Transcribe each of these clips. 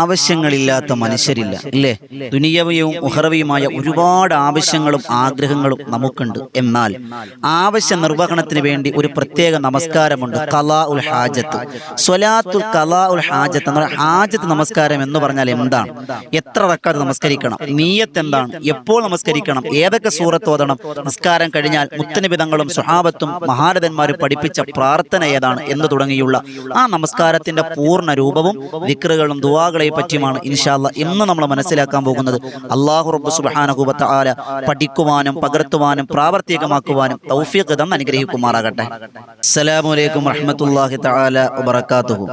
ആവശ്യങ്ങളില്ലാത്ത മനുഷ്യരില്ല ഇല്ലേ? ദുനിയവയും ഉഹറവിയുമായ ഒരുപാട് ആവശ്യങ്ങളും ആഗ്രഹങ്ങളും നമുക്കുണ്ട്. എന്നാൽ ആവശ്യ നിർവഹണത്തിന് വേണ്ടി ഒരു പ്രത്യേക നമസ്കാരമുണ്ട്. കലാ ഉൽ ഹാജത്ത്. സ്വലാത്തുൽ കലാ ഉൽ ഹാജത്ത് ഹാജത്ത് നമസ്കാരം എന്ന് പറഞ്ഞാൽ എന്താണ്? എത്ര റക്കാത്ത് നമസ്കരിക്കണം? നീയത്ത് എന്താണ്? എപ്പോൾ നമസ്കരിക്കണം? ഏതൊക്കെ സൂറത്ത് ഓതണം? നിസ്കാരം കഴിഞ്ഞാൽ മുത്തനിബിതങ്ങളും സുഹാബത്തും മഹാരഥന്മാരും പഠിപ്പിച്ച പ്രാർത്ഥന ഏതാണ് എന്ന് തുടങ്ങിയുള്ള ആ നമസ്കാരത്തിന്റെ പൂർണ രൂപവും വിക്രുകളും ദുവാകളെയും പറ്റിയുമാണ് ഇൻഷാല്ല ഇന്ന് നമ്മൾ മനസ്സിലാക്കാൻ പോകുന്നത്. അള്ളാഹു റബ്ബു സുബാനഹുബത്ത് ആല പഠിക്കുവാനും പകർത്തുവാനും പ്രാവർത്തികമാക്കുവാനും തൗഫീഖ് തന്ന് അനുഗ്രഹിക്കുമാറാകട്ടെ. അസ്സലാമു അലൈക്കും വറഹ്മത്തുള്ളാഹി തആല വബറകാതുഹു.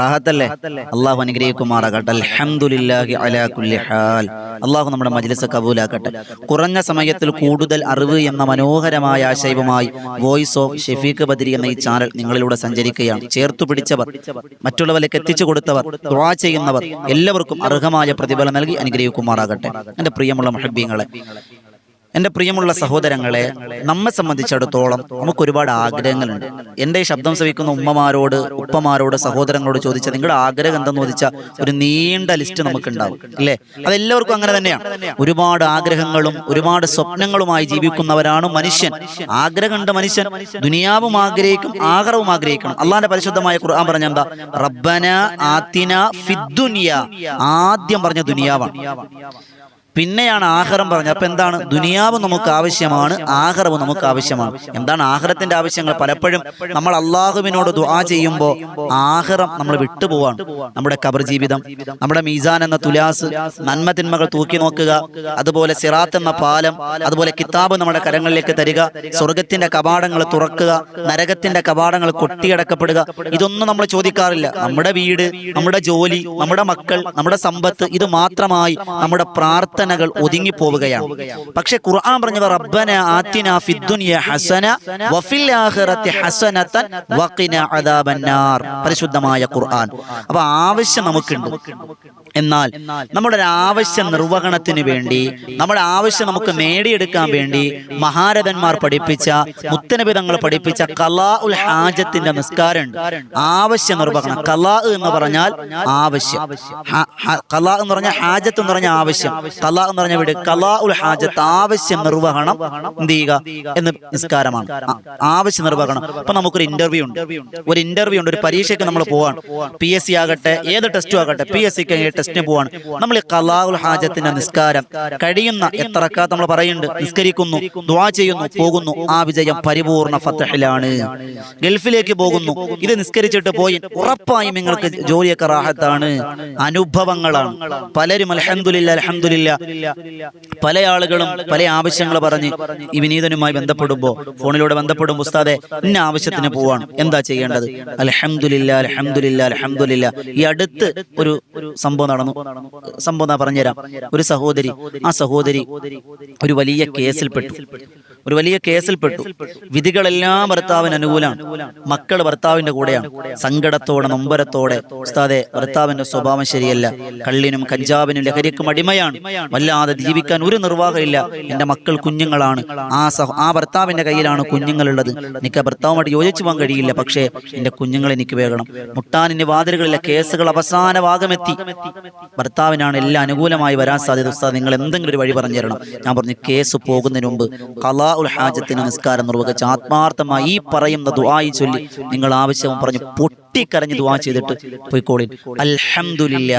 റാഹത്തല്ലേ? അള്ളാഹു അനുഗ്രഹിക്കുമാറാകട്ടെ. അൽഹംദുലില്ലാഹി അലാ കുല്ലി ഹാൽ. അള്ളാഹു നമ്മുടെ മജ്ലിസ് കബൂലാക്കട്ടെ. കുറഞ്ഞ സമയത്തിൽ കൂടുതൽ അറിവ് എന്ന മനോഹരമായ ആശയവുമായി വോയിസ് ഓഫ് ഷെഫീഖ് ബദരി എന്ന ഈ ചാനൽ നിങ്ങളിലൂടെ സഞ്ചരിക്കുകയാണ്. ചേർത്തു പിടിച്ചവർ മറ്റുള്ളവരിലേക്ക് എത്തിച്ചു കൊടുത്തവർ ദുആ ചെയ്യുന്നവർ എല്ലാവർക്കും അർഹമായ പ്രതിഫലം നൽകി അനുഗ്രഹിക്കുമാറാകട്ടെ. എന്റെ പ്രിയമുള്ള മഹബീങ്ങളെ എന്റെ പ്രിയമുള്ള സഹോദരങ്ങളെ നമ്മെ സംബന്ധിച്ചിടത്തോളം നമുക്ക് ഒരുപാട് ആഗ്രഹങ്ങളുണ്ട്. എന്റെ ഈ ശബ്ദം ശ്രവിക്കുന്ന ഉമ്മമാരോട് ഉപ്പമാരോട് സഹോദരങ്ങളോട് ചോദിച്ച നിങ്ങളുടെ ആഗ്രഹം എന്തെന്ന് ചോദിച്ചാൽ ഒരു നീണ്ട ലിസ്റ്റ് നമുക്കുണ്ടാവും അല്ലേ? അതെല്ലാവർക്കും അങ്ങനെ തന്നെയാണ് ഒരുപാട് ആഗ്രഹങ്ങളും ഒരുപാട് സ്വപ്നങ്ങളുമായി ജീവിക്കുന്നവരാണ് മനുഷ്യൻ. ആഗ്രഹമുണ്ട് മനുഷ്യൻ. ദുനിയാവും ആഗ്രഹിക്കും ആഗ്രഹവും ആഗ്രഹിക്കണം. അള്ളാന്റെ പരിശുദ്ധമായ ഖുർആൻ പറഞ്ഞ എന്താ? റബ്ബന ആത്തിന ഫിദ്ദുനിയ ആദ്യം പറഞ്ഞ ദുനിയാവാണ്. പിന്നെയാണ് ആഹാരം പറഞ്ഞത്. അപ്പൊ എന്താണ്? ദുനിയാവ് നമുക്ക് ആവശ്യമാണ് ആഹാരവ് നമുക്ക് ആവശ്യമാണ്. എന്താണ് ആഹാരത്തിന്റെ ആവശ്യങ്ങൾ? പലപ്പോഴും നമ്മൾ അള്ളാഹുവിനോട് ദുആ ചെയ്യുമ്പോൾ ആഹാരം നമ്മൾ വിട്ടുപോവാണ് നമ്മുടെ കബർ ജീവിതം നമ്മുടെ മീസാൻ എന്ന തുലാസ് നന്മ തിന്മകൾ തൂക്കി നോക്കുക അതുപോലെ സിറാത്ത് എന്ന പാലം അതുപോലെ കിതാബ് നമ്മുടെ കരങ്ങളിലേക്ക് തരിക സ്വർഗത്തിന്റെ കവാടങ്ങൾ തുറക്കുക നരകത്തിന്റെ കവാടങ്ങൾ കൊട്ടിയടക്കപ്പെടുക ഇതൊന്നും നമ്മൾ ചോദിക്കാറില്ല. നമ്മുടെ വീട് നമ്മുടെ ജോലി നമ്മുടെ മക്കൾ നമ്മുടെ സമ്പത്ത് ഇത് മാത്രമായി നമ്മുടെ പ്രാർത്ഥനകൾ ഒതുങ്ങിപ്പോവുകയാണ്. പക്ഷെ ഖുർആൻ പറഞ്ഞവർ റബ്ബന ആത്തിന ഫിദ്ദുനിയ ഹസന വഫിൽ ആഖിറത്തി ഹസനതൻ വഖിന അദാബന്നാർ പരിശുദ്ധമായ ഖുർആൻ. അപ്പോൾ ആവശ്യം നമുക്കുണ്ട്. എന്നാൽ നമ്മുടെ ഒരു ആവശ്യ നിർവഹണത്തിന് വേണ്ടി നമ്മുടെ ആവശ്യം നമുക്ക് നേടിയെടുക്കാൻ വേണ്ടി മഹാരഥന്മാർ പഠിപ്പിച്ച മുത്തനബിതങ്ങൾ പഠിപ്പിച്ച കലാ ഉൽ ഹാജത്തിന്റെ നിസ്കാരമുണ്ട്. ആവശ്യ നിർവഹണം കലാ എന്ന് പറഞ്ഞാൽ ആവശ്യം. കലാ എന്ന് പറഞ്ഞാൽ ഹാജത്ത് എന്ന് പറഞ്ഞാൽ ആവശ്യം. കലാ എന്ന് പറഞ്ഞ വീട് കലാ ഉൽ ഹാജത്ത് ആവശ്യ നിർവഹണം എന്ത് ചെയ്യുക എന്ന് നിസ്കാരമാണ്. ആവശ്യ നിർവഹണം. അപ്പൊ നമുക്കൊരു ഇന്റർവ്യൂ ഉണ്ട്. ഒരു ഇന്റർവ്യൂ ഉണ്ട് ഒരു പരീക്ഷയ്ക്ക് നമ്മൾ പോവാണ്. പി എസ് സി ആകട്ടെ ഏത് ടെസ്റ്റും ആകട്ടെ പി എസ് സിക്ക് ടെസ്റ്റിന് പോവാണ്. നമ്മൾ ഈ കലാഉൽ ഹാജത്തിന്റെ നിസ്കാരം കഴിയുന്ന എത്ര നമ്മൾ പറയുന്നുണ്ട്? നിസ്കരിക്കുന്നു ദ്വാ ചെയ്യുന്നു പോകുന്നു. ആ വിജയം പരിപൂർണ ഫത്തഹിലാണ് ഗൾഫിലേക്ക് പോകുന്നു. ഇത് നിസ്കരിച്ചിട്ട് പോയി ഉറപ്പായും നിങ്ങൾക്ക് ജോലിയൊക്കെ റാഹത്താണ്. അനുഭവങ്ങളാണ്. പലരും അലഹമുല്ല അൽഹംദുലില്ല പല ആളുകളും പല ആവശ്യങ്ങൾ പറഞ്ഞ് ഈ വിനീതനുമായി ബന്ധപ്പെടുമ്പോൾ ഫോണിലൂടെ ബന്ധപ്പെടുമ്പോൾ ഉസ്താദെ ഇന്ന ആവശ്യത്തിന് പോവാണ്. എന്താ ചെയ്യേണ്ടത്? അലഹമുല്ല അലഹമുല്ല അലഹമുല്ല ഈ അടുത്ത് ഒരു സംഭവം നടന്നു. സംഭവം പറഞ്ഞുതരാം. ഒരു സഹോദരി ആ സഹോദരി ഒരു വലിയ കേസിൽപ്പെട്ടു ഒരു വലിയ കേസിൽപ്പെട്ടു വിധികളെല്ലാം ഭർത്താവിന് അനുകൂലമാണ്. മക്കൾ ഭർത്താവിന്റെ കൂടെയാണ്. സങ്കടത്തോടെ നൊമ്പരത്തോടെ. ഉസ്താദെ ഭർത്താവിന്റെ സ്വഭാവം ശരിയല്ല. കള്ളിനും കഞ്ചാവിനും ലഹരിക്കും അടിമയാണ്. വല്ലാതെ ജീവിക്കാൻ ഒരു നിർവാഹമില്ല. എന്റെ മക്കൾ കുഞ്ഞുങ്ങളാണ്. ആ സഹ ആ ഭർത്താവിന്റെ കയ്യിലാണ് കുഞ്ഞുങ്ങളുള്ളത്. എനിക്ക് ഭർത്താവുമായിട്ട് യോജിച്ചു പോകാൻ കഴിയില്ല. പക്ഷേ എന്റെ കുഞ്ഞുങ്ങൾ എനിക്ക് വേണം. മുട്ടാനിന്റെ വാതിലുകളിലെ കേസുകൾ അവസാന ഭാഗമെത്തി ഭർത്താവിനാണ് എല്ലാം അനുകൂലമായി വരാൻ സാധ്യത. ഉസ്താദ് നിങ്ങൾ എന്തെങ്കിലും ഒരു വഴി പറഞ്ഞു തരണം. ഞാൻ പറഞ്ഞു കേസ് പോകുന്നതിന് മുമ്പ് കലാ ഉൽ ഹാജത്തിന് നിസ്കാരം നിർവഹിച്ച് ആത്മാർത്ഥമായി ഈ പറയുന്ന ദുആയി ചൊല്ലി. നിങ്ങൾ ആവശ്യം പറഞ്ഞു പൊട്ടിക്കരഞ്ഞ് ദുവാ ചെയ്തിട്ട് പോയിക്കോളിൻ അൽഹംദുലില്ല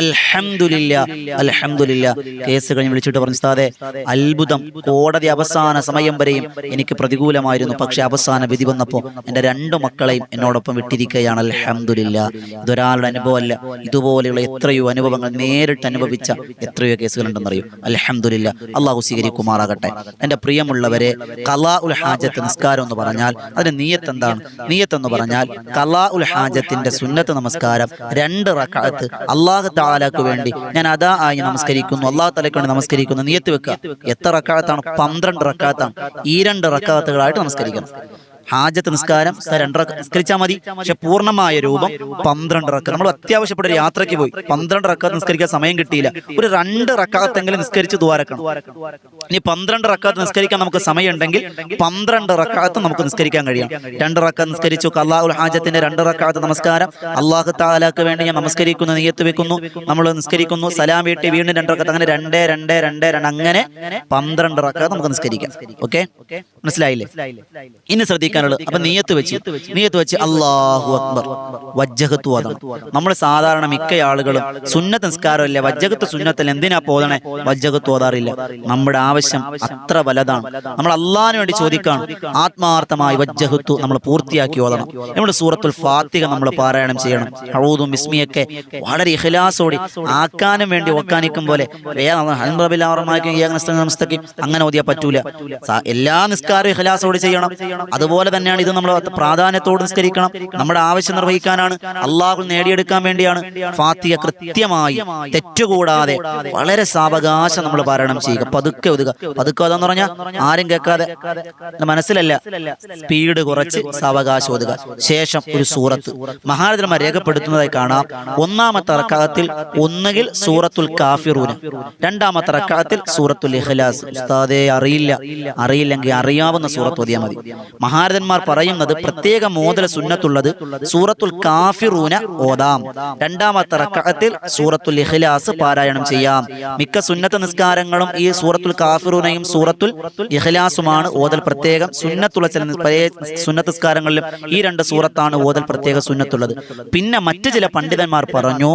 അൽഹംദുലില്ല അൽഹംദുലില്ല. കേസ് കഴിഞ്ഞ് വിളിച്ചിട്ട് പറഞ്ഞു സ്ഥാതെ അത്ഭുതം. കോടതി അവസാന സമയം വരെയും എനിക്ക് പ്രതികൂലമായിരുന്നു. പക്ഷെ അവസാന വിധി വന്നപ്പോൾ എന്റെ രണ്ടു മക്കളെയും എന്നോടൊപ്പം വിട്ടിരിക്കുകയാണ്. അൽഹംദുലില്ല. ഇതൊരാളുടെ അനുഭവമല്ല. ഇതുപോലെയുള്ള എത്രയോ അനുഭവങ്ങൾ നേരിട്ട് അനുഭവിച്ച എത്രയോ കേസുകളുണ്ടെന്നറിയും? അൽഹംദുലില്ല. അള്ളാഹു സ്വീകരിക്കുമാറാകട്ടെ. എന്റെ പ്രിയമുള്ളവരെ കലാ ഉൽ ഹാജത്ത് നിസ്കാരം എന്ന് പറഞ്ഞാൽ അതിന് നീയത്ത് എന്താണ്? നീയത്ത് എന്ന് പറഞ്ഞാൽ കലാ ഉൽ ഹാജത്തിന്റെ സുന്നത്ത് നമസ്കാരം. രണ്ട് റക്കാത്ത് അള്ളാഹു താലാക്ക് വേണ്ടി ഞാൻ അതാ ആയി നമസ്കരിക്കുന്നു. അള്ളാഹു തലക്ക് വേണ്ടി നമസ്കരിക്കുന്നു. നീയത്ത് വെക്കുക. എത്ര റക്കാത്താണ്? പന്ത്രണ്ട് റക്കാത്താണ്. ഈ രണ്ട് റക്കാത്തുകളായിട്ട് നമസ്കരിക്കണം. ഹാജത്ത് നിസ്കാരം രണ്ടര നിസ്കരിച്ചാൽ മതി. പക്ഷെ പൂർണമായ രൂപം പന്ത്രണ്ട് റക്ക നമ്മൾ അത്യാവശ്യപ്പെട്ട ഒരു യാത്രയ്ക്ക് പോയി. പന്ത്രണ്ട് റക്കാത്ത് നിസ്കരിക്കാൻ സമയം കിട്ടിയില്ല. ഒരു രണ്ട് റക്കാത്തെങ്കിലും നിസ്കരിച്ച് ദ്വാരക്കണം. ഇനി പന്ത്രണ്ട് റക്കാത്ത് നിസ്കരിക്കാൻ നമുക്ക് സമയമുണ്ടെങ്കിൽ പന്ത്രണ്ട് റക്കാത്ത് നമുക്ക് നിസ്കരിക്കാൻ കഴിയാം രണ്ട് റക്കാത്ത് നിസ്കരിച്ചു. അള്ളാഹുൽ ഹാജത്തിന്റെ രണ്ട് റക്കാത്ത് നമസ്കാരം. അള്ളാഹു താലാക്ക് വേണ്ടി ഞാൻ നമസ്കരിക്കുന്നു നെയ്യത്ത് വെക്കുന്നു നമ്മൾ നിസ്കരിക്കുന്നു. സലാം വീട്ടി വീണ്ടും രണ്ട് റക്കാത്ത്. അങ്ങനെ രണ്ട് രണ്ട് രണ്ട് രണ്ട്. അങ്ങനെ പന്ത്രണ്ട് റക്കാത്ത് നമുക്ക് നിസ്കരിക്കാം. ഓക്കെ? മനസ്സിലായില്ലേ? ഇനി ശ്രദ്ധിക്കാനുള്ളത് അപ്പൊ നീയത്ത് വെച്ച്. നീയത്ത് വെച്ച്. അള്ളാഹു അക്ബർ. വജ്ജഹത്തു അതാണ് നമ്മൾ സാധാരണ മിക്ക ആളുകളും സുന്നത്ത് നിസ്കാരമല്ലേ? വജ്ജഹത്ത് സുന്നത്തല്ല എന്തിനാ പോതണേ വജ്ജഹത്ത് ഓതാറില്ല നമ്മുടെ ആവശ്യം അത്ര വലതാണ്. നമ്മൾ അള്ളാഹിന് വേണ്ടി ചോദിക്കാണ്. ആത്മാർത്ഥമായി വജ്ജഹത്തു നമ്മൾ പൂർത്തിയാക്കി ഓതണം. നമ്മുടെ സൂറത്തുൽ ഫാത്തിക നമ്മൾ പാരായണം ചെയ്യണം. ഹൗദും ബിസ്മിയൊക്കെ വളരെ ഇഹ്ലാസോടി ആക്കാനും വേണ്ടി ഒക്കാനിക്കും പോലെ അങ്ങനെ ഓതിയാ പറ്റൂല. എല്ലാ നിസ്കാരവും ഇഖലാസോട് ചെയ്യണം. അതുപോലെ തന്നെയാണ് ഇത് നമ്മൾ പ്രാധാന്യത്തോട് നിസ്കരിക്കണം നമ്മുടെ ആവശ്യം നിർവഹിക്കാനാണ് അള്ളാഹു നേടിയെടുക്കാൻ വേണ്ടിയാണ്. ഫാത്തിയ കൃത്യമായി തെറ്റുകൂടാതെ വളരെ സാവകാശം നമ്മൾ പാരായണം ചെയ്യുക. പതുക്കെ ഒതുക പതുക്കെ അതെന്ന് പറഞ്ഞാൽ ആരും കേൾക്കാതെ മനസ്സിലല്ല. സ്പീഡ് കുറച്ച് സാവകാശം ഒതുക ശേഷം ഒരു സൂറത്ത്. മഹാരഥന്മാർ രേഖപ്പെടുത്തുന്നതായി കാണാം. ഒന്നാമത്തെ റക്കാത്തിൽ ഒന്നുകിൽ സൂറത്തുൽ കാഫിറൂന രണ്ടാമത്തെ റക്കാത്തിൽ സൂറത്തുൽ ഇഖ്ലാസ്. ഉസ്താദേ അറിയില്ല. അറിയില്ലെങ്കിൽ അറിയാവുന്ന സൂറത്ത് ഓതിയാൽ മതി. മഹാരഥന്മാർ പറയുന്നത് പ്രത്യേക മോതല സുന്നത്തുള്ളത് സൂറത്തുൽ കാഫിറൂന ഓതാം. രണ്ടാമത്തെ റക്കത്തിൽ സൂറത്തുൽ ഇഖ്ലാസ് പാരായണം ചെയ്യാം. മിക്ക സുന്നത്ത് നിസ്കാരങ്ങളും ഈ സൂറത്തുൽ കാഫിറൂനയും സൂറത്തുൽ ഇഖ്ലാസുമാണ് ഓതൽ പ്രത്യേകം. സുന്നത്തുള്ള ചില സുന്നത്ത് നിസ്കാരങ്ങളിലും ഈ രണ്ട് സൂറത്താണ് ഓതൽ പ്രത്യേക സുന്നത്തുള്ളത്. പിന്നെ മറ്റു ചില പണ്ഡിതന്മാർ പറഞ്ഞു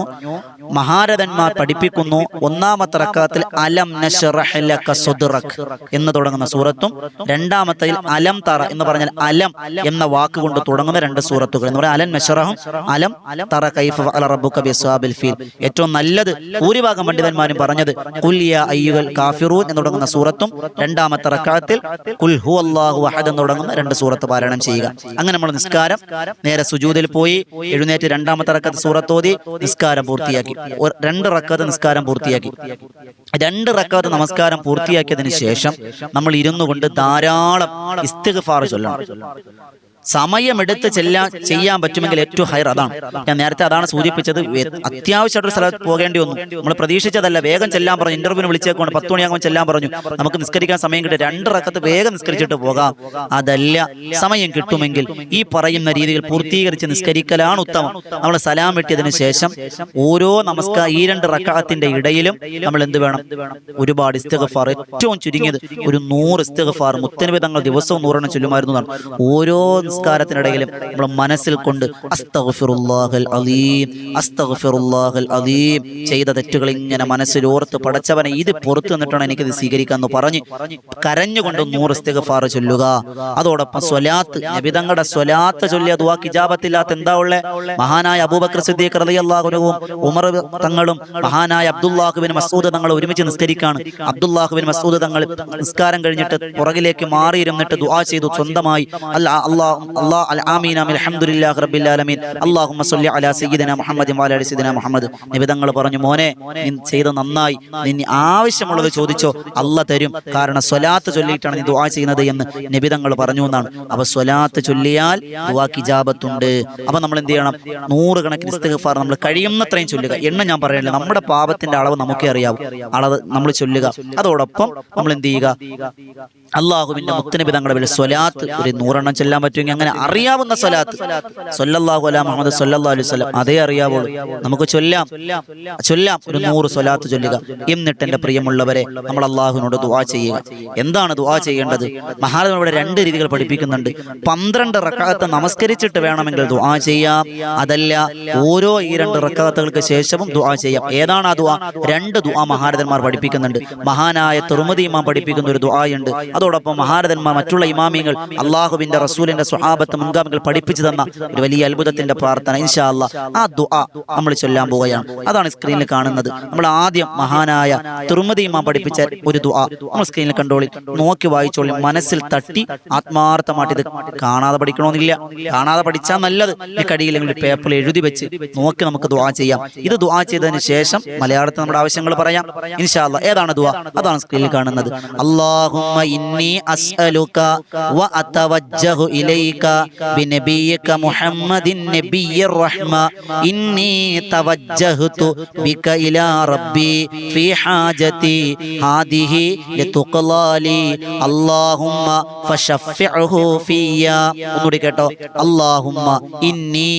മഹാരഥന്മാർ പഠിപ്പിക്കുന്നു. ഒന്നാമത്തെ റക്കത്തിൽ അലം നശ്റഹ് ലക സുദ്റക് എന്ന് തുടങ്ങുന്ന സൂറത്തും രണ്ടാമത്തെ അലം തറ എന്ന് പറഞ്ഞാൽ അലം എന്ന വാക്ക് കൊണ്ട് തുടങ്ങുന്ന രണ്ട് സൂറത്തുകൾ എന്ന് പറയുന്നത് അലൻ മെഷറഹും അലം തറ കൈഫ അല ഫീൽ. ഏറ്റവും നല്ലത് ഭൂരിഭാഗം പണ്ഡിതന്മാരും പറഞ്ഞത് കാഫിറൂൻ എന്ന് തുടങ്ങുന്ന സൂറത്തും രണ്ടാമത്തെ റക്കാത്തിൽ കുൽ ഹു അല്ലാഹു അഹദ് എന്ന് തുടങ്ങുന്ന രണ്ട് സൂറത്ത് പാരായണം ചെയ്യുക. അങ്ങനെ നമ്മൾ നിസ്കാരം നേരെ സുജൂതിൽ പോയി എഴുന്നേറ്റ് രണ്ടാമത്തെ റക്കത്ത് സൂറത്തോതി നിസ്കാരം പൂർത്തിയാക്കി. രണ്ട് റക്കത്ത് നിസ്കാരം പൂർത്തിയാക്കി. രണ്ട് റക്കത്ത് നമസ്കാരം പൂർത്തിയാക്കിയതിന് ശേഷം നമ്മൾ ഇരുന്നു കൊണ്ട് ധാരാളം ഇസ്തിഗ്ഫാർ ചൊല്ലണം. 挂了 സമയമെടുത്ത് ചെല്ലാൻ ചെയ്യാൻ പറ്റുമെങ്കിൽ ഏറ്റവും ഹയർ അതാണ്. ഞാൻ നേരത്തെ അതാണ് സൂചിപ്പിച്ചത്. അത്യാവശ്യമായിട്ടൊരു സ്ഥലത്ത് പോകേണ്ടി വന്നു. നമ്മൾ പ്രതീക്ഷിച്ചതല്ല. വേഗം ചെല്ലാൻ പറഞ്ഞു. ഇന്റർവ്യൂവിന് വിളിച്ചേക്കൊണ്ട് പത്ത് മണിയാകുമ്പോൾ ചെല്ലാൻ പറഞ്ഞു. നമുക്ക് നിസ്കരിക്കാൻ സമയം കിട്ടും. രണ്ടിറക്കത്ത് വേഗം നിസ്കരിച്ചിട്ട് പോകാം. അതല്ല സമയം കിട്ടുമെങ്കിൽ ഈ പറയുന്ന രീതിയിൽ പൂർത്തീകരിച്ച് നിസ്കരിക്കലാണ് ഉത്തമം. നമ്മൾ സലാം വെട്ടിയതിനു ശേഷം ഓരോ നമസ്കാര ഈ രണ്ട് റക്കാത്തിന്റെ ഇടയിലും നമ്മൾ എന്ത് വേണം? ഒരുപാട് ഇസ്തഗഫാർ. ഏറ്റവും ചുരുങ്ങിയത് ഒരു നൂറ് ഇസ്തഗഫാർ. മുത്തനവിധങ്ങൾ ദിവസവും നൂറെണ്ണം ചൊല്ലുമായിരുന്നു ഓരോ നിസ്കാരത്തിനിടയിലും നമ്മൾ മനസ്സിൽ കൊണ്ട് അസ്തഗ്ഫിറുല്ലാഹൽ അലീം അസ്തഗ്ഫിറുല്ലാഹൽ അലീം ചെയ്ത തെറ്റുകൾ ഇങ്ങനെ മനസ്സിൽ ഓർത്ത് പടച്ചവനെ ഇത് പുറത്തു നിന്നിട്ടാണ് എനിക്കിത് സ്വീകരിക്കാന്ന് പറഞ്ഞ് കരഞ്ഞുകൊണ്ട് നൂറ് ഇസ്തിഗ്ഫാർ ചൊല്ലുക. അതോടൊപ്പം സ്വലാത്ത് നബിതങ്ങളുടെ സ്വലാത്ത് ചൊല്ലിയ ദുവാ കിജാബത്തില്ലാത്ത എന്താ ഉള്ളേ? മഹാനായ അബൂബക്കർ സിദ്ദീഖ് റളിയല്ലാഹുവിനും ഉമർ തങ്ങളും മഹാനായ അബ്ദുല്ലാഹുബിൻ മസൂദ് തങ്ങൾ ഒരുമിച്ച് നിസ്കരിക്കാണ്. അബ്ദുല്ലാഹുബിൻ മസൂദ് തങ്ങൾ നിസ്കാരം കഴിഞ്ഞിട്ട് പുറകിലേക്ക് മാറിയിരുന്നിട്ട് ദുആ ചെയ്തു സ്വന്തമായി. അല്ല അല്ലാഹ് അല്ലാഹ് അൽ ആമീൻ അൽഹംദുലില്ലാഹി റബ്ബിൽ ആലമീൻ. അല്ലാഹുമ്മ സ്വല്ലി അലാ സയ്യിദിന മുഹമ്മദ് വഅലാ അലി സയ്യിദിന മുഹമ്മദ്. നബി തങ്ങൾ പറഞ്ഞു മോനെ നീ ചെയ്ത നന്നായി. നിന്നെ ആവശ്യമുള്ളത് ചോദിച്ചോ? അല്ല തരും. കാരണം സ്വലാത്ത് ചൊല്ലിയിട്ടാണ് നീ ദുആ ചെയ്യുന്നത് എന്ന് നബി തങ്ങൾ പറഞ്ഞു എന്നാണ്. അപ്പൊ സ്വലാത്ത് ചൊല്ലിയാൽ ദുആ കിജാബത്തുണ്ട് അപ്പൊ നമ്മൾ എന്ത് ചെയ്യണം? നൂറുകണക്കിന് ഇസ്തിഗ്ഫാർ നമ്മൾ കഴിയുന്നത്രയും ചൊല്ലുക. എണ്ണം ഞാൻ പറയണില്ല. നമ്മുടെ പാപത്തിന്റെ അളവ് നമുക്കേ അറിയാവൂ. അളവ് നമ്മൾ ചൊല്ലുക. അതോടൊപ്പം നമ്മൾ എന്ത് ചെയ്യുക? അള്ളാഹുവിന്റെ മുത്തനബി തങ്ങളുടെ പേരിൽ സ്വലാത്ത് ഒരു നൂറെണ്ണം ചെല്ലാൻ പറ്റുമെങ്കിൽ അങ്ങനെ അറിയാവുന്ന സ്വലാത്ത്. സൊല്ലാഹു അല മുഹമ്മദ് സല്ലല്ലാഹു അലൈഹി വസല്ലം അതേ അറിയാവുള്ളൂ. നമുക്ക് ചൊല്ലാം. ചൊല്ലാം. ഒരു നൂറ് സ്വലാത്ത് ചൊല്ലുക. എന്നിട്ട് എന്റെ പ്രിയമുള്ളവരെ നമ്മൾ അള്ളാഹുവിനോട് ദുവാ ചെയ്യുക. എന്താണ് ദുവാ ചെയ്യേണ്ടത്? മഹാദേവൻ ഇവിടെ രണ്ട് രീതികൾ പഠിപ്പിക്കുന്നുണ്ട്. പന്ത്രണ്ട് റക്കാത്ത് നമസ്കരിച്ചിട്ട് വേണമെങ്കിൽ ദുവാ ചെയ്യാം. അതല്ല ഓരോ ഈ രണ്ട് റക്കാത്തുകൾക്ക് ശേഷവും ദുവാ ചെയ്യാം. ഏതാണ് ആ ദുവാ രണ്ട് ദുവാ മഹാരഥന്മാർ പഠിപ്പിക്കുന്നുണ്ട്. മഹാനായ തുറമുദി ഇമാം പഠിപ്പിക്കുന്ന ഒരു ദുആയുണ്ട്. അതോടൊപ്പം മഹാരഥന്മാർ മറ്റുള്ള ഇമാമിയങ്ങൾ അള്ളാഹുവിന്റെ റസൂലിന്റെ സ്വഹാബത്ത് മുൻഗാമികൾ പഠിപ്പിച്ചു തന്ന ഒരു വലിയ അത്ഭുതത്തിന്റെ പ്രാർത്ഥന. ഇൻഷാ ആ ദുആ നമ്മൾ ചൊല്ലാൻ പോവുകയാണ്. അതാണ് സ്ക്രീനിൽ കാണുന്നത്. നമ്മൾ ആദ്യം മഹാനായ തുറമുദി ഇമാം പഠിപ്പിച്ച ഒരു ദുആ നമ്മൾ സ്ക്രീനിൽ കണ്ടോളി. നോക്കി വായിച്ചോളി. മനസ്സിൽ തട്ടി ആത്മാർത്ഥമായിട്ട് ഇത് കാണാതെ പഠിക്കണമെന്നില്ല. കാണാതെ പഠിച്ചാൽ നല്ലത്. ഈ കടിയില്ലെങ്കിൽ പേപ്പറിൽ എഴുതി വെച്ച് നോക്കി നമുക്ക് ദുആ ചെയ്യാം. ഇത് ദുആ ചെയ്തതിന് ശേഷം മലയാളത്തിൽ നമ്മുടെ ആവശ്യങ്ങൾ പറയാം. ഇൻഷാ ഏതാണ് ദുആ? അതാണ് സ്ക്രീനിൽ കാണുന്നത്. അല്ലാഹുമ്മ ഇന്നി അസ്അലുക വ അതവജ്ജഹു ഇലൈക إليك بنبيك محمد النبي الرحمة إني توجهت بك إلى ربي في حاجتي هذه لتقضى لي اللهم فشفعه فيا ഒന്നുകൂടി കേട്ടോ اللهم إني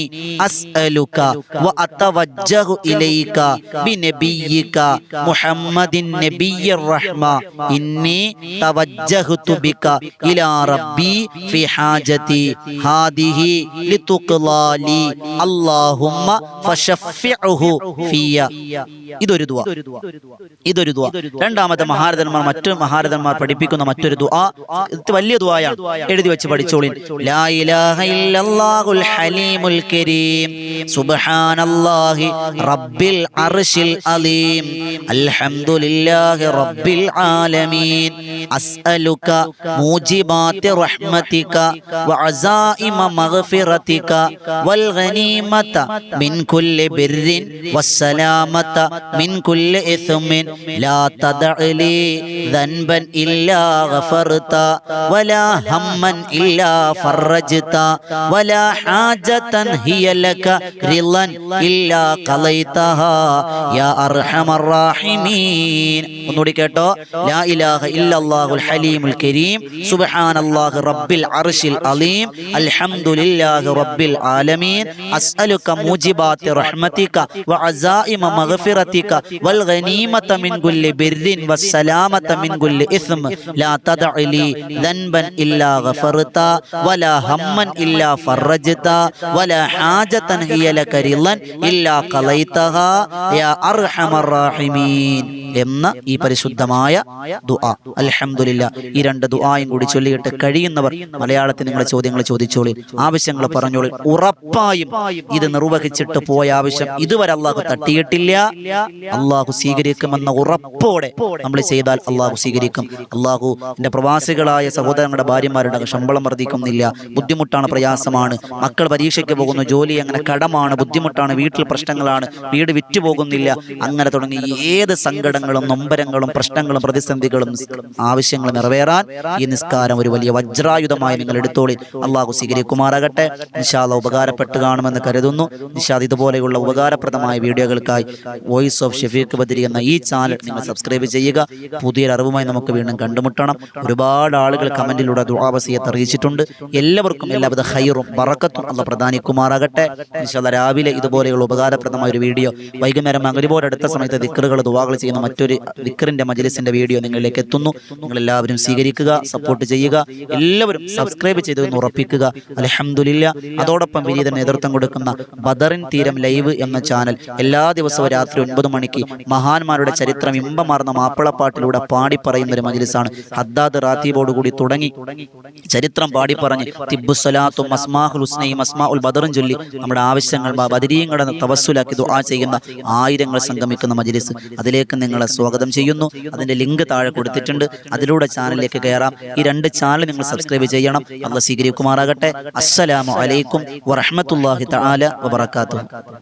أسألك وأتوجه إليك بنبيك محمد النبي الرحمة إني توجهت بك إلى ربي في حاجتي ഹാദിഹി ലിതുഖ്ലാലി. അല്ലാഹുമ്മ ഫശഫ്ഇഉഹു ഫിയ. ഇതൊരു ദുആ. ഇതൊരു ദുആ. രണ്ടാമത്തെ മഹാരഥന്മാർ മറ്റു മഹാരഥന്മാർ പഠിപ്പിക്കുന്ന മറ്റൊരു ദുആ. ഇത് വലിയ ദുആയാണ്. എഴുതി വെച്ച് പഠിച്ചോളിൻ. ലാ ഇലാഹ ഇല്ലല്ലാഹുൽ ഹലീമുൽ കരീം. സുബ്ഹാനല്ലാഹി റബ്ബിൽ അർശിൽ അലീം. അൽഹംദുലില്ലാഹി റബ്ബിൽ ആലമീൻ. അസ്അലുക മൂജിബാതി റഹ്മതിക വ മഗ്ഫിറതിക വൽ ഗനീമത മിൻ കുല്ലി ബിർരിൻ വസ്സലാമത മിൻ കുല്ലി ഇസ്മിൻ ലാ തദഅ ലി ذنبا إلا غفرت ولا هما إلا فرجت ولا حاجة هي لك رضا إلا قضيتها يا أرحم الراحمين ഒന്നുകൂടി കേട്ടോ ലാ ഇലാഹ ഇല്ലല്ലാഹുൽ ഹലീമുൽ കരീം സുബ്ഹാനല്ലാഹി റബ്ബിൽ അർശിൽ അലീം അൽഹംദുലില്ലാഹി റബ്ബിൽ ആലമീൻ അസ്അലുക മൂജിബാത്തി റഹ്മതിക വഅസായിമ മഗ്ഫിറതിക വൽ ഗനീമത മിൻ കുല്ലി ബിർരിൻ വസ്സലാമത മിൻ കുല്ലി ഇസ്ം ലാ തദഅ ലി ذنبا إلا غفرت ولا هما إلا فرجت ولا حاجة هي لك رضا إلا قضيتها يا أرحم الراحمين എന്ന ഈ പരിശുദ്ധമായ ദുആ അൽഹംദുലില്ല ഈ രണ്ട് ദുആയും കൂടി ചൊല്ലിയിട്ട് കഴിയുന്നവർ മലയാളത്തിൽ നിങ്ങളെ ചോദ്യങ്ങൾ ചോദിച്ചോളി ആവശ്യങ്ങൾ പറഞ്ഞോളി. ഉറപ്പായും ഇത് നിർവഹിച്ചിട്ട് പോയ ആവശ്യം ഇതുവരെ അള്ളാഹു തട്ടിയിട്ടില്ല. അള്ളാഹു സ്വീകരിക്കുമെന്ന ഉറപ്പോടെ നമ്മൾ ചെയ്താൽ അള്ളാഹു സ്വീകരിക്കും. അള്ളാഹു എന്റെ പ്രവാസികളായ സഹോദരങ്ങളുടെ ഭാര്യമാരുടെ ശമ്പളം വർദ്ധിക്കുന്നില്ല. ബുദ്ധിമുട്ടാണ് പ്രയാസമാണ്. മക്കൾ പരീക്ഷയ്ക്ക് പോകുന്നു ജോലി അങ്ങനെ കടമാണ് ബുദ്ധിമുട്ടാണ് വീട്ടിൽ പ്രശ്നങ്ങളാണ് വീട് വിറ്റുപോകുന്നില്ല അങ്ങനെ തുടങ്ങി ഏത് സങ്കടങ്ങളും നൊമ്പരങ്ങളും പ്രശ്നങ്ങളും പ്രതിസന്ധികളും ആവശ്യങ്ങളും നിറവേറാൻ ഈ നിസ്കാരം ഒരു വലിയ വജ്രായുധമായി നിങ്ങൾ എടുത്തോളി. അള്ളാഹു സ്വീകരിക്കുമാറാകട്ടെ. നിഷാദ ഉപകാരപ്പെട്ട് കാണുമെന്ന് കരുതുന്നു. നിഷാദ് ഇതുപോലെയുള്ള ഉപകാരപ്രദമായ വീഡിയോകൾക്കായി വോയിസ് ഓഫ് ഷെഫീഖ് ബദരി എന്ന ഈ ചാനൽ നിങ്ങൾ സബ്സ്ക്രൈബ് ചെയ്യുക. പുതിയൊരു അറിവുമായി നമുക്ക് വീണ്ടും കണ്ടുമുട്ടണം. ഒരുപാട് ആളുകൾ കമന്റിലൂടെ ദുആവസിയത്ത് അറിയിച്ചിട്ടുണ്ട്. എല്ലാവർക്കും എല്ലാവിധ ഹൈറും ബറക്കത്തും അല്ല പ്രധാനിക്കുമാറാകട്ടെ നിഷാദ രാവിലെ ഇതുപോലെയുള്ള ഉപകാരപ്രദമായ ഒരു വീഡിയോ വൈകുന്നേരം മകരിബോട് അടുത്ത സമയത്ത് ദിക്കറുകൾ ദുവാകൾ ചെയ്യുന്ന മറ്റൊരു ദിക്കറിന്റെ മജലിസിന്റെ വീഡിയോ നിങ്ങളിലേക്ക് എത്തുന്നു. നിങ്ങൾ എല്ലാവരും സ്വീകരിക്കുക സപ്പോർട്ട് ചെയ്യുക. എല്ലാവരും സബ്സ്ക്രൈബ് ചെയ്തു ഉറപ്പിക്കുക. അലഹമുല്ല അതോടൊപ്പം വിനീത നേതൃത്വം കൊടുക്കുന്ന ബദറിൻ തീരം ലൈവ് എന്ന ചാനൽ എല്ലാ ദിവസവും രാത്രി ഒൻപത് മണിക്ക് മഹാന്മാരുടെ ചരിത്രം ഇമ്പമാർന്ന മാപ്പിളപ്പാട്ടിലൂടെ പാടി പറയുന്ന ഒരു മജിലിസാണ്. ഹദ്ദാദ് റാത്തീബോട് കൂടി തുടങ്ങി. ചരിത്രം പാടി പറഞ്ഞ് തിബുസലാത്തും അസ്മാഹുൽ ഹുസ്നയും അസ്മാ ഉൽ ബദറും ചൊല്ലി നമ്മുടെ ആവശ്യങ്ങൾ ബദരീയും കടന്ന് തവസ്സുലാക്കി ദുആ ചെയ്യുന്ന ആയിരങ്ങൾ സംഗമിക്കുന്ന മജിലിസ്. അതിലേക്ക് നിങ്ങളെ സ്വാഗതം ചെയ്യുന്നു. അതിന്റെ ലിങ്ക് താഴെ കൊടുത്തിട്ടുണ്ട്. അതിലൂടെ ചാനലിലേക്ക് കയറാം. ഈ രണ്ട് ചാനൽ നിങ്ങൾ സബ്സ്ക്രൈബ് ചെയ്യണം. അല്ല സ്വീകരിക്കുമാറാകട്ടെ അസ്സലാമു അലൈക്കും വറഹമത്തല്ലാഹി തആല വബറകാതുഹു.